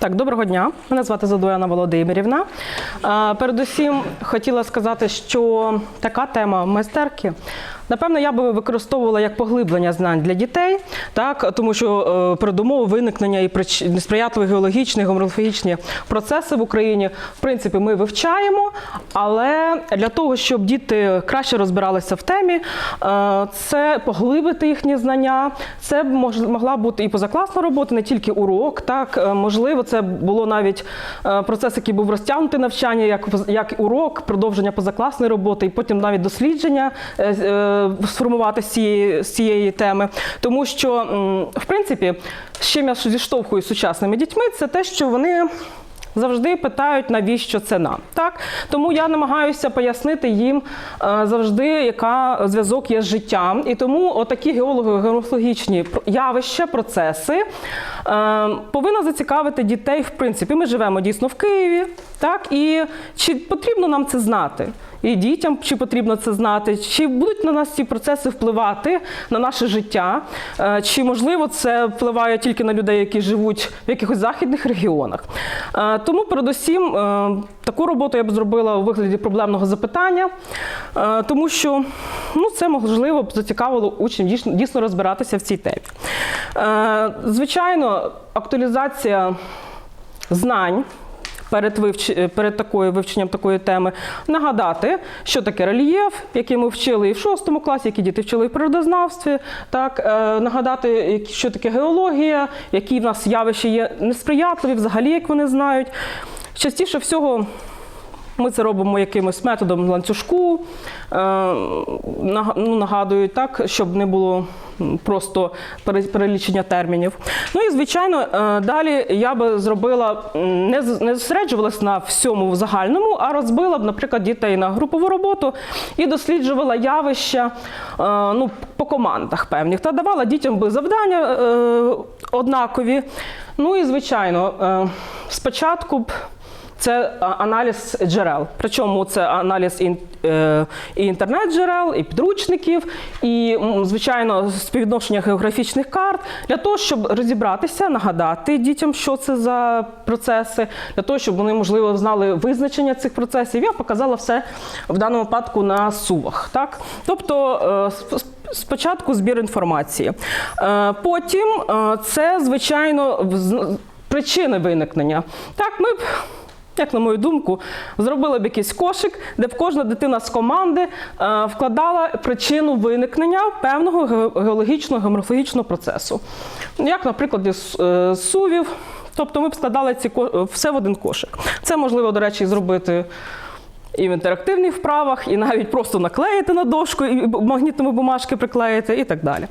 Так, доброго дня. Мене звати Задояна Володимирівна. Передусім хотіла сказати, що така тема майстерки. Напевно, я би використовувала як поглиблення знань для дітей, так тому що е, передумови виникнення і прич- несприятливі геологічні, геоморфологічні процеси в Україні, в принципі, ми вивчаємо. Але для того, щоб діти краще розбиралися в темі, е, це поглибити їхні знання. Це могла бути і позакласна робота, не тільки урок. Так Е, можливо, це було навіть процес, який був розтягнутий навчання, як як урок, продовження позакласної роботи, і потім навіть дослідження сформувати з цієї, з цієї теми. Тому що, в принципі, з чим я зіштовхуюсь з сучасними дітьми, це те, що вони. Завжди питають, навіщо це нам. Так? Тому я намагаюся пояснити їм е, завжди, яка зв'язок є з життям. І тому отакі геологічні явища, процеси е, повинна зацікавити дітей. В принципі, ми живемо дійсно в Києві. Так? І чи потрібно нам це знати? І дітям чи потрібно це знати, чи будуть на нас ці процеси впливати на наше життя, Е, чи можливо це впливає тільки на людей, які живуть в якихось західних регіонах. Е, Тому, передусім, е, таку роботу я б зробила у вигляді проблемного запитання, тому що ну, це можливо б зацікавило учнів дійсно, розбиратися в цій темі. Звичайно, актуалізація знань перед, вивч... перед такою вивченням такої теми нагадати, що таке рельєф, який ми вчили і в шостому класі, які діти вчили в природознавстві. Так, е, нагадати, що таке геологія, які в нас явища є несприятливі, взагалі, як вони знають. Частіше всього. Ми це робимо якимось методом ланцюжку, е, ну, нагадують так, щоб не було просто перелічення термінів. Ну і звичайно, е, далі я би зробила не зосереджувалась на всьому загальному, а розбила б, наприклад, дітей на групову роботу і досліджувала явища е, ну, по командах певних та давала дітям би завдання однакові. Ну і звичайно, спочатку б. Це аналіз джерел. Причому це аналіз е, і інтернет-джерел, і підручників, і, звичайно, співвідношення географічних карт для того, щоб розібратися, нагадати дітям, що це за процеси, для того, щоб вони, можливо, знали визначення цих процесів. Я показала все в даному випадку на сувах. Так? Тобто е, спочатку збір інформації. Е, Потім е, це, звичайно, причини виникнення. Так, ми як на мою думку, зробила б якийсь кошик, де б кожна дитина з команди е, вкладала причину виникнення певного ге- геологічного геоморфологічного процесу. Як, наприклад, із е, сувів. Тобто ми б складали ці ко- все в один кошик. Це можливо, до речі, зробити. І в інтерактивних вправах, і навіть просто наклеїти на дошку, і магнітними бумажки приклеїти, і так далі.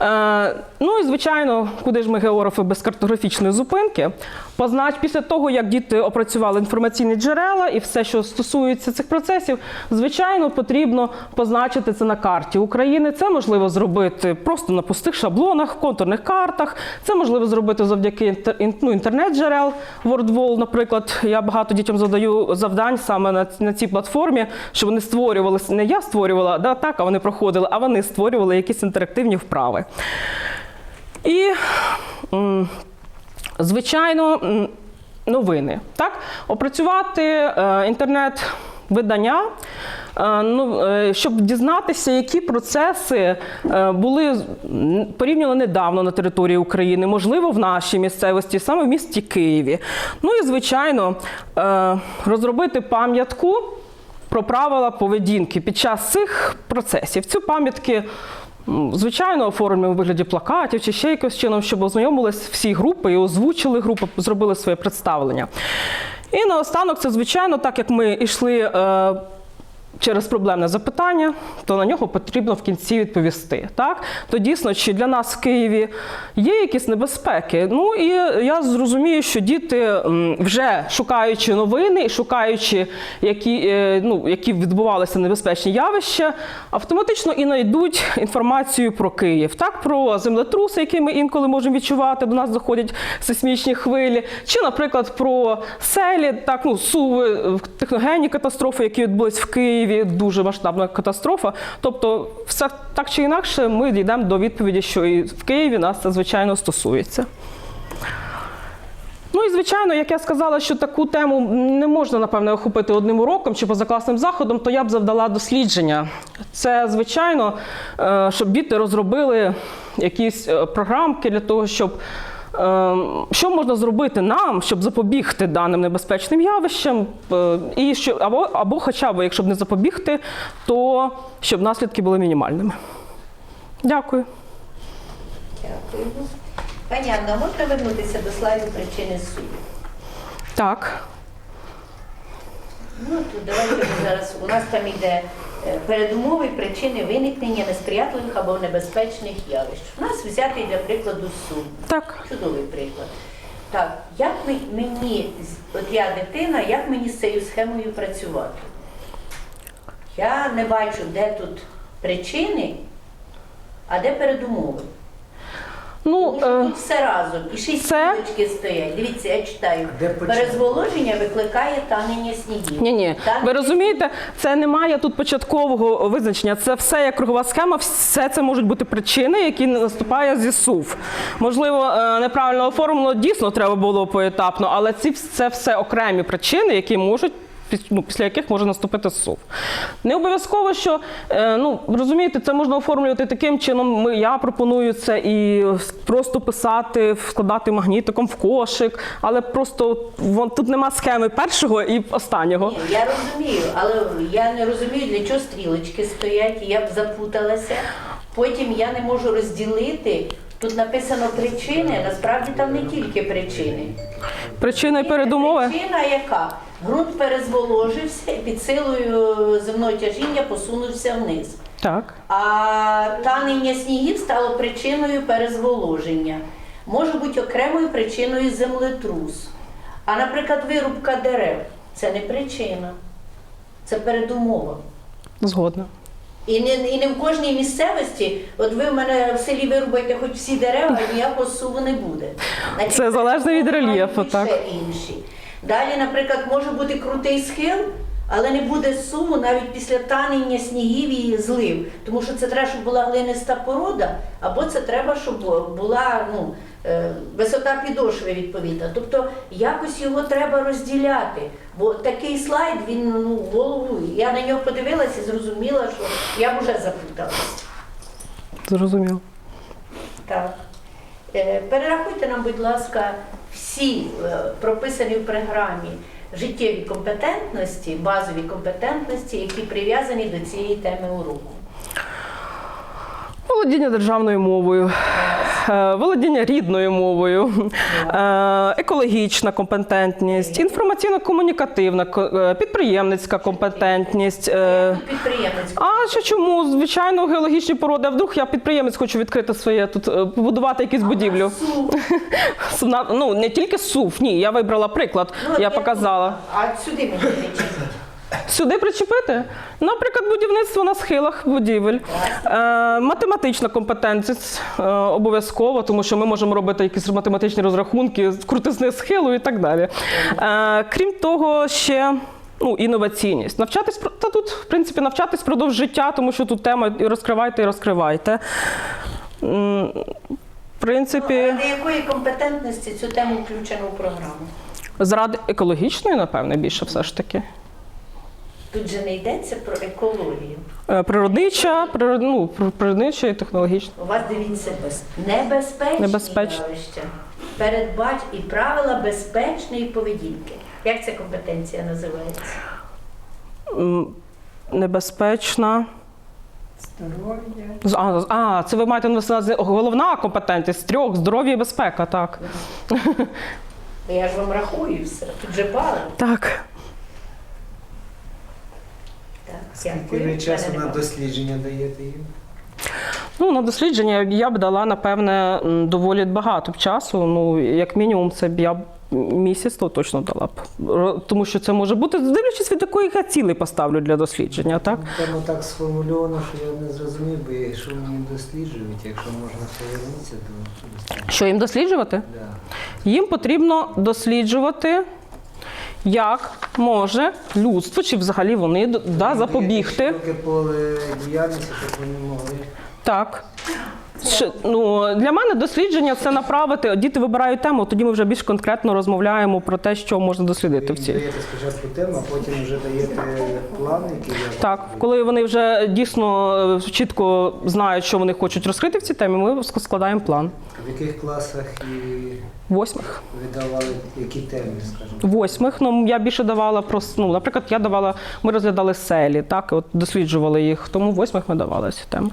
Е, ну і звичайно, куди ж ми географи без картографічної зупинки? Познач після того, як діти опрацювали інформаційні джерела і все, що стосується цих процесів, звичайно, потрібно позначити це на карті України. Це можливо зробити просто на пустих шаблонах, контурних картах. Це можливо зробити завдяки ну, інтернет-джерел. WordWall, наприклад, я багато дітям задаю завдань саме на цій платформі, що вони створювали не я створювала, да, так, а вони проходили, а вони створювали якісь інтерактивні вправи. І звичайно, новини. Так? Опрацювати е, інтернет-видання, ну, е, щоб дізнатися, які процеси е, були порівняно недавно на території України, можливо, в нашій місцевості, саме в місті Києві. Ну і, звичайно, е, розробити пам'ятку про правила поведінки під час цих процесів. Цю пам'ятки. Звичайно, оформлюємо у вигляді плакатів чи ще якось чином, щоб ознайомились всі групи і озвучили групи, зробили своє представлення. І наостанок, це звичайно, так як ми йшли е, через проблемне запитання, то на нього потрібно в кінці відповісти. Так? То дійсно, чи для нас в Києві є якісь небезпеки? Ну і я зрозумію, що діти, вже шукаючи новини і шукаючи, які, е, ну, які відбувалися небезпечні явища, автоматично і знайдуть інформацію про Київ, так? про землетруси, які ми інколи можемо відчувати, до нас доходять сейсмічні хвилі, чи, наприклад, про селі, так, ну, суви, техногенні катастрофи, які відбулись в Києві, дуже масштабна катастрофа. Тобто, все так чи інакше, ми дійдемо до відповіді, що і в Києві нас це звичайно стосується. Ну і звичайно, як я сказала, що таку тему не можна напевне охопити одним уроком чи позакласним заходом, то я б завдала дослідження. Це звичайно, е, щоб діти розробили якісь е, програмки для того, щоб. Е, Що можна зробити нам, щоб запобігти даним небезпечним явищам, е, і що або, або хоча б, якщо б не запобігти, то щоб наслідки були мінімальними. Дякую. Дякую. Пані Анна, можна вернутися до слайду причини суду? Так. Ну, то давайте ми зараз. У нас там йде передумови причини виникнення несприятливих або небезпечних явищ. У нас взятий для прикладу суд. Так. Чудовий приклад. Так, як мені, от я дитина, як мені з цією схемою працювати? Я не бачу, де тут причини, а де передумови. Ну, Тому що е, тут все разом. І й це- стілочки стоять. Дивіться, я читаю. Де початок? Перезволоження викликає танення снігів. Ні, ні. Танення Ви розумієте, це немає тут початкового визначення. Це все як кругова схема. Все це можуть бути причини, які наступає зі СУВ. Можливо, е, неправильно оформлено дійсно треба було поетапно, але ці це все окремі причини, які можуть. Ну, після яких може наступити СУВ. Не обов'язково, що е, ну розумієте, це можна оформлювати таким чином. Ми я пропоную це і просто писати, вкладати магнітиком в кошик, але просто вон тут нема схеми першого і останнього. Ні, я розумію, але я не розумію, для чого стрілочки стоять, я б запуталася. Потім я не можу розділити. Тут написано причини, насправді там не тільки причини. Причина і передумови. Причина яка? Ґрунт перезволожився і під силою земного тяжіння посунувся вниз. Так. А танення снігів стало причиною перезволоження. Може бути окремою причиною землетрус. А, наприклад, вирубка дерев це не причина, це передумова. Згодна. І не, і не в кожній місцевості, от ви в мене в селі вирубаєте хоч всі дерева, ніякого суву не буде. Значить, Це залежно від рельєфу, так. інші. Далі, наприклад, може бути крутий схил, але не буде суву навіть після танення снігів і злив. Тому що це треба, щоб була глиниста порода, або це треба, щоб була ну, е, висота підошви відповідна. Тобто якось його треба розділяти. Бо такий слайд, він ну, голову. Я на нього подивилася і зрозуміла, що я б вже запуталась. Зрозуміло. Так. Е, Перерахуйте нам, будь ласка, всі е, прописані в програмі життєві компетентності, базові компетентності, які прив'язані до цієї теми уроку. Володіння державною мовою, володіння рідною мовою, е, екологічна компетентність, інформаційно-комунікативна, ко- е, підприємницька компетентність. е, А що чому? Звичайно, геологічні породи. А вдруг я підприємець хочу відкрити своє тут, е, побудувати якусь будівлю. Ну не тільки СУФ, ні, я вибрала приклад, Ну, я показала. А сюди мені. Сюди причепити? Наприклад, будівництво на схилах будівель, е, математична компетентність е, обов'язково, тому що ми можемо робити якісь математичні розрахунки крутизни схилу і так далі. Е, крім того, ще. Ну, інноваційність. Навчатись та тут, в принципі, навчатись впродовж життя, тому що тут тема і розкривайте, і розкривайте. В принципі, А для якої компетентності цю тему включено в програму? заради екологічної, напевне, більше все ж таки. Тут же не йдеться про екологію. Е, Природнича, природ, ну, природнича і технологічна. У вас дивіться небезпечні Небезпечні. явища. Передбач і правила безпечної поведінки. Як ця компетенція називається? Небезпечна. Здоров'я. А, а, це ви маєте на увазі головна компетентність з трьох здоров'я і безпека, так. Я ж вам рахую все. Тут же бали. Так. Так, Скільки ви часу на дослідження даєте їм? Ну, на дослідження я б дала, напевне, доволі багато б часу. Ну, як мінімум, це б я б місяць то точно дала б. Тому що це може бути, дивлячись від якої я цілей поставлю для дослідження, так? Там так сформульовано, що я не зрозумів би, що мені досліджують, якщо можна повернутися до дослідження. Що їм досліджувати? Да. Їм потрібно досліджувати, як може людство, чи взагалі вони да, запобігти. Широке поле діяльності, щоб вони могли. Так. Ну, для мене дослідження це направити. Діти вибирають тему, тоді ми вже більш конкретно розмовляємо про те, що можна дослідити в Ви цій. даєте спочатку тему, а потім вже даєте план, який Так, коли вони вже дійсно е, чітко знають, що вони хочуть розкрити в цій темі, ми складаємо план. в яких класах і Восьмих. ви давали які теми, скажімо. Восьмих, ну я більше давала про ну, наприклад, я давала, ми розглядали селі, так, от досліджували їх, тому восьмих ми давали ці теми.